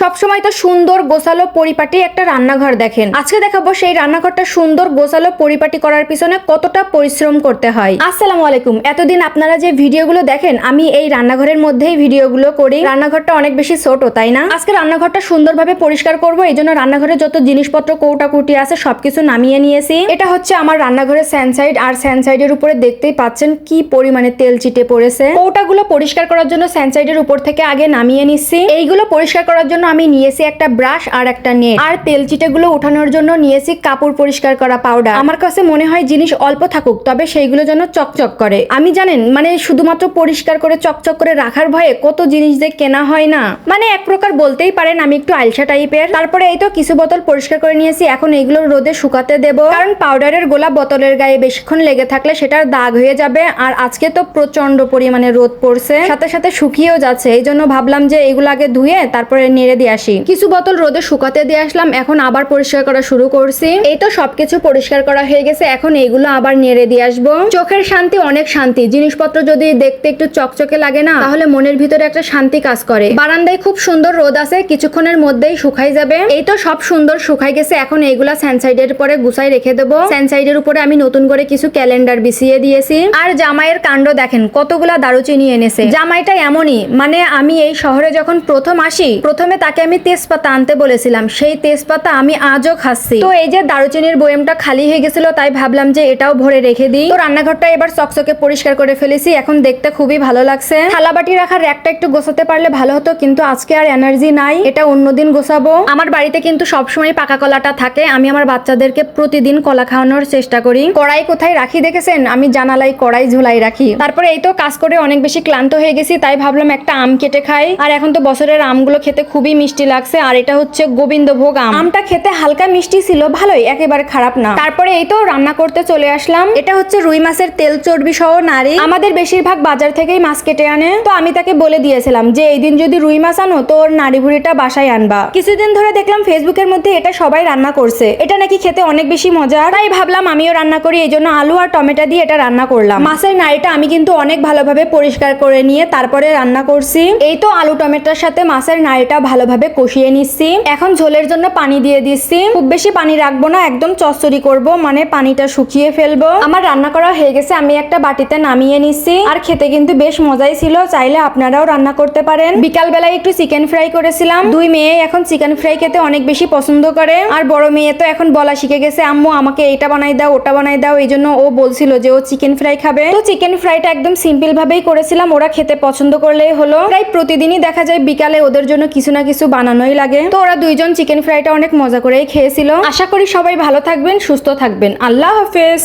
সবসময় তো সুন্দর, গোছালো, পরিপাটি একটা রান্নাঘর দেখেন। আজকে দেখাবো সেই রান্নাঘরটা সুন্দর, গোছালো, পরিপাটি করার পিছনে কতটা পরিশ্রম করতে হয়। আসসালামু আলাইকুম। এতদিন আপনারা যে ভিডিওগুলো দেখেন, আমি এই রান্নাঘরের মধ্যেই ভিডিওগুলো করি। রান্নাঘরটা অনেক বেশি ছোট, তাই না? আজকে রান্নাঘরটা সুন্দরভাবে পরিষ্কার করব, এই জন্য রান্নাঘরে যত জিনিসপত্র কৌটা কুটি আছে, সবকিছু নামিয়ে নিয়েছি। এটা হচ্ছে আমার রান্নাঘরের স্যানসাইড, আর স্যানসাইডের উপরে দেখতেই পাচ্ছেন কি পরিমাণে তেল চিটে পড়েছে। কৌটাগুলো পরিষ্কার করার জন্য স্যানসাইডের উপর থেকে আগে নামিয়ে নিচ্ছি। এইগুলো পরিষ্কার করার জন্য আমি নিয়েছি একটা ব্রাশ আর একটা নেট। আর তেল চিটেগুলো উঠানোর জন্য নিয়েছি কাপড় পরিষ্কার করা পাউডার আমার কাছে মনে হয় জিনিস অল্প থাকুক, তবে সেইগুলো যেন চকচক করে। আমি জানেন মানে শুধুমাত্র পরিষ্কার করে চকচক করে রাখার ভয়ে কত জিনিস যে কেনা হয় না। মানে এক প্রকার বলতেই পারেন আমি একটু আলসা টাইপের। তারপরে এই তো কিছু বোতল পরিষ্কার করে নিয়েছি, এখন এইগুলো রোদে শুকাতে দেব। কারণ পাউডারের গোলা বোতলের গায়ে বেশিক্ষণ লেগে থাকলে সেটার দাগ হয়ে যাবে, আর আজকে তো প্রচণ্ড পরিমাণে রোদ পড়ছে। সাথে সাথে শুকিয়েও যাচ্ছে এই জন্য ভাবলাম যে এগুলো আগে ধুয়ে তারপরে নেড়ে দিয়ে আসি। কিছু বোতল রোদে শুকাতে দিয়ে আসলাম, এখন আবার পরিষ্কার করা শুরু করছি। এই তো সবকিছু পরিষ্কার করা হয়ে গেছে, এখন এইগুলো আবার নেড়ে দিয়ে আসব। চোখের শান্তি অনেক শান্তি, জিনিসপত্র যদি দেখতে একটু চকচকে লাগে না, তাহলে মনের ভিতরে একটা শান্তি কাজ করে। বারান্দায় খুব সুন্দর রোদ আছে, কিছুক্ষণের মধ্যেই শুকাই যাবে। এই তো সব সুন্দর শুকাই গেছে, এখন এইগুলা স্যানসাইডের পরে গুছাই রেখে দেবো। স্যানসাইডের উপরে আমি নতুন করে কিছু ক্যালেন্ডার বিছিয়ে দিয়েছি। আর জামাইয়ের কাণ্ড দেখেন, কতগুলা দারুচিনি এনেছে। জামাইটা এমনই মানে আমি এই শহরে যখন প্রথম আসি, প্রথমে তাকে আমি তেজপাতা আনতে বলেছিলাম। সেই তেজপাতা আমি আজও খাচ্ছি। তো এই যে দারুচিনির বয়েমটা খালি হয়ে গেছিল, তাই ভাবলাম যে এটাও ভরে রেখে দিই। তো রান্নাঘরটা এবার চকচকে পরিষ্কার করে ফেলেছি। এখন দেখতে খুবই ভালো লাগছে। থালাবাটি রাখার র্যাকটা একটু গোছাতে পারলে ভালো হতো, কিন্তু আজকে আর এনার্জি নাই। এটা অন্যদিন গোছাবো। আমার বাড়িতে কিন্তু সবসময় পাকা কলাটা থাকে। আমি আমার বাচ্চাদেরকে প্রতিদিন কলা খাওয়ানোর চেষ্টা করি। কড়াই কোথায় রাখি দেখেছেন? আমি জানালাই কড়াই ঝুলাই রাখি। তারপরে এই তো কাজ করে অনেক বেশি ক্লান্ত হয়ে গেছি, তাই ভাবলাম একটা আম কেটে খাই। আর এখন তো বছরের আমগুলো খেতে খুবই মিষ্টি লাগছে, আর এটা হচ্ছে গোবিন্দভোগ আম। আমটা খেতে হালকা মিষ্টি ছিল, ভালোই, একেবারে খারাপ না। তারপরে এই তো রান্না করতে চলে আসলাম। এটা হচ্ছে রুই মাছের তেল চর্বি সহ নারী। আমাদের বেশিরভাগ বাজার থেকেই মাছ কেটে আনে। তো আমি তাকে বলে দিয়েছিলাম যে, এই দিন যদি রুই মাছ আনো, তোর নাড়ি ভুড়িটা বাসায় আনবা। কিছুদিন ধরে দেখলাম ফেসবুকের মধ্যে এটা সবাই রান্না করছে। এটা নাকি খেতে অনেক বেশি মজা। তাই ভাবলাম আমিও রান্না করি, এই জন্য আলু আর টমেটো দিয়ে এটা রান্না করলাম। মাছের নাড়িটা আমি কিন্তু অনেক ভালোভাবে পরিষ্কার করে নিয়ে তারপরে রান্না করছি। এই তো আলু টমেটোর সাথে মাছের নাড়িটা ভালোভাবে কষিয়ে নিচ্ছি। এখন ঝোলের জন্য পানি দিয়ে দিচ্ছি। খুব বেশি পানি রাখব না, একদম চচ্চড়ি করব মানে পানিটা শুকিয়ে ফেলব। আমার রান্না করা হয়ে গেছে, আমি একটা বাটিতে নামিয়ে নিচ্ছি। আর খেতে কিন্তু বেশ মজাই ছিল, চাইলে আপনারাও রান্না করতে পারেন। বিকাল বেলায় একটু চিকেন ফ্রাই করেছিলাম। দুই মেয়ে এখন চিকেন ফ্রাই খেতে অনেক বেশি পছন্দ করে। আর বড় মেয়ে তো এখন বলা শিখে গেছে, আম্মু, আমাকে এটা বানাই দাও, ওটা বানাই দাও। এই জন্য ও বলছিল যে ও চিকেন ফ্রাই খাবে। তো চিকেন ফ্রাইটা একদম সিম্পল ভাবেই করেছিলাম, ওরা খেতে পছন্দ করলেই হলো। প্রায় প্রতিদিনই দেখা যায় বিকালে ওদের জন্য কিছু না কিছু বানানোই লাগে। তো ওরা দুইজন চিকেন ফ্রাইটা অনেক মজা করেই খেয়েছিল। আশা করি সবাই ভালো থাকবেন, সুস্থ থাকবেন। আল্লাহ হাফেজ।